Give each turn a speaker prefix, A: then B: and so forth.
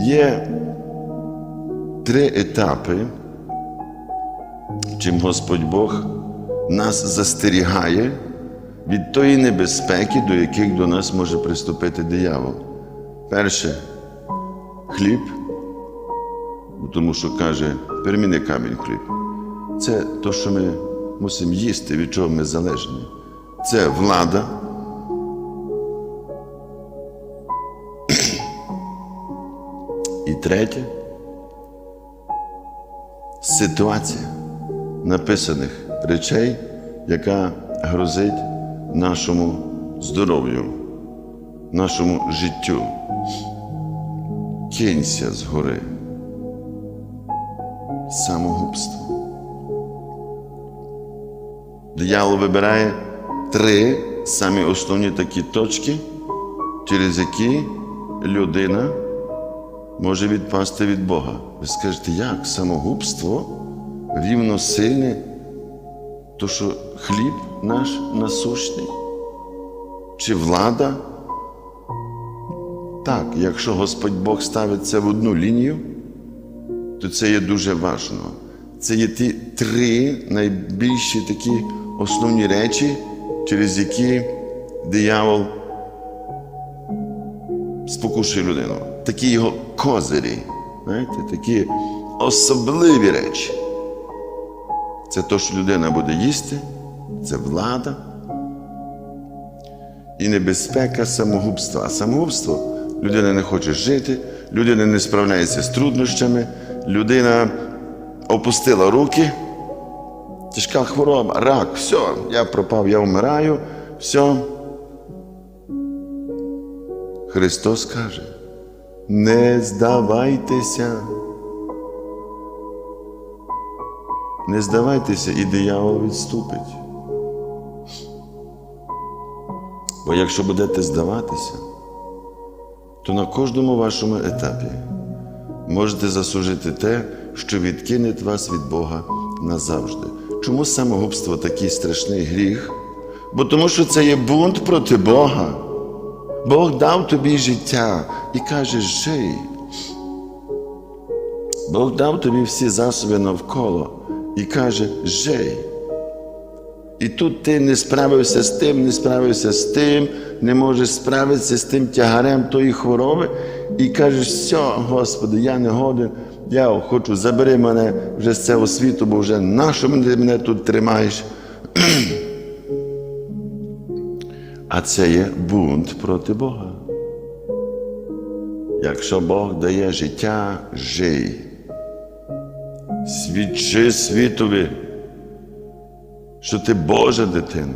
A: Є три етапи, чим Господь Бог нас застерігає від тої небезпеки, до яких до нас може приступити диявол. Перше хліб, тому що каже, переміни камінь хліб. Це те, що ми мусимо їсти, від чого ми залежні. Це влада. І третє ситуація написаних речей, яка грозить нашому здоров'ю, нашому життю. Кинься з гори. Самогубство. Диявол вибирає три самі основні такі точки, через які людина може відпасти від Бога. Ви скажете, як самогубство рівно сильне, то що хліб наш насущний? Чи влада? Так, якщо Господь Бог ставить це в одну лінію, то це є дуже важливо. Це є ті три найбільші такі основні речі, через які диявол спокушує людину. Такі його козирі, знаєте, такі особливі речі. Це те, що людина буде їсти, це влада і небезпека самогубства. А самогубство людина не хоче жити, людина не справляється з труднощами, людина опустила руки, тяжка хвороба, рак, все, я пропав, я вмираю, все. Христос каже, не здавайтеся. Не здавайтеся, і диявол відступить. Бо якщо будете здаватися, то на кожному вашому етапі можете заслужити те, що відкине вас від Бога назавжди. Чому самогубство такий страшний гріх? Бо тому що це є бунт проти Бога. Бог дав тобі життя і каже, жий. Бог дав тобі всі засоби навколо і каже, жий. І тут ти не справився з тим, не справився з тим, не можеш справитися з тим тягарем тої хвороби, і кажеш, все, Господи, я не годен, я хочу, забери мене вже з цього світу, бо вже нащо мене тут тримаєш? А це є бунт проти Бога. Якщо Бог дає життя, жий. Свідчи світові, що ти Божа дитина.